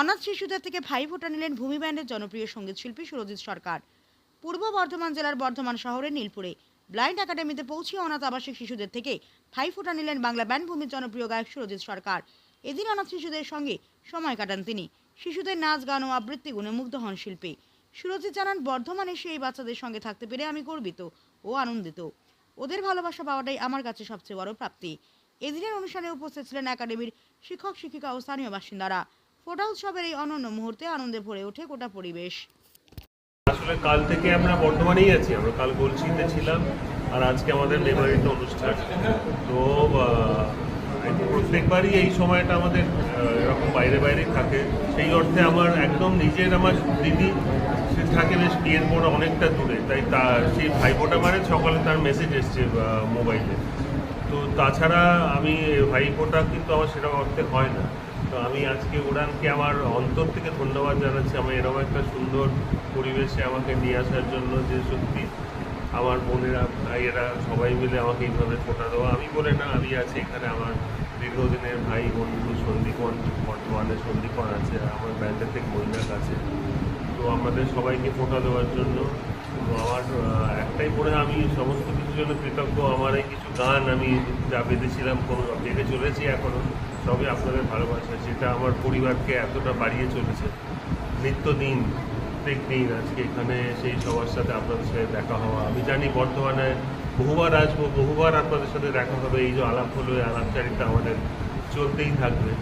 অনাথ শিশুদের থেকে ভাই ফোটা নিলেন ভূমি ব্যান্ডের জনপ্রিয় সংগীত শিল্পী সুরজিৎ সরকার। পূর্ব বর্ধমান জেলার বর্ধমান শহরের নীলপুরে ব্লাইন্ড একাডেমিতে পৌঁছে অনাথ আবাসিক শিশুদের থেকে ভাই ফোটা নিলেন বাংলা ব্যান্ড ভূমির জনপ্রিয় গায়ক সুরজিৎ সরকার। এদিন অনাথ শিশুদের সঙ্গে সময় কাটান তিনি। শিশুদের নাচ, গান ও আবৃত্তি গুণে মুগ্ধ হন শিল্পী। সুরজিৎ জানান, বর্ধমানে এসে এই বাচ্চাদের সঙ্গে থাকতে পেরে আমি গর্বিত ও আনন্দিত। ওদের ভালোবাসা পাওয়াটাই আমার কাছে সবচেয়ে বড় প্রাপ্তি। এদিনের অনুষ্ঠানে উপস্থিত ছিলেন একাডেমির শিক্ষক, শিক্ষিকা ও স্থানীয় বাসিন্দারা। ফোটা উৎসবের এই অনন্য মুহূর্তে আনন্দে ভরে ওঠে গোটা পরিবেশ। আসলে কাল থেকে আমরা বর্ধমানেই আছি। আমরা কাল গলসিতে ছিলাম আর আজকে আমাদের মেমারিতে অনুষ্ঠান। তো প্রত্যেকবারই এই সময়টা আমাদের এরকম বাইরে বাইরে থাকে। সেই অর্থে আমার একদম নিজের আমার দিদি সে থাকে বেশ বিয়ের পর অনেকটা দূরে। তাই তা, সেই ভাইপোটা মানে সকালে তার মেসেজ এসছে মোবাইলে তো তাছাড়া আমি ভাইপোটা কিন্তু আমার সেটা অর্থে হয় না। তো আমি আজকে উড়ানকে আমার অন্তর থেকে ধন্যবাদ জানাচ্ছি। আমি এরকম একটা সুন্দর পরিবেশে আমাকে নিয়ে আসার জন্য যে সত্যি আমার বোনেরা, ভাইয়েরা সবাই মিলে আমাকে এইভাবে ফোটা দেওয়া। আমি বলে না, আমি আছি এখানে আমার দীর্ঘদিনের ভাই, বন্ধু, সন্দীপন, বর্তমানে সন্দীপন আছে আমার ব্যান্ডের থেকে মৈনাক আছে। তো আমাদের সবাইকে ফোটা দেওয়ার জন্য আমার একটাই পরে আমি সমস্ত কিছুর জন্য কৃতজ্ঞ। আমার এই কিছু গান আমি যা বেঁধেছিলাম, কোনো বেঁধে চলেছি এখনও সবই আপনাদের ভালোবাসা, যেটা আমার পরিবারকে এতটা বাড়িয়ে চলেছে। নিত্যদিন প্রত্যেক দিন আজকে এখানে, সেই সবার সাথে আপনাদের সাথে দেখা হওয়া। আমি জানি বর্তমানে বহুবার আসব, বহুবার আপনাদের সাথে দেখা হবে, এই যে আলাপ হলো আলাপচারিতা আমাদের চলতেই থাকবে।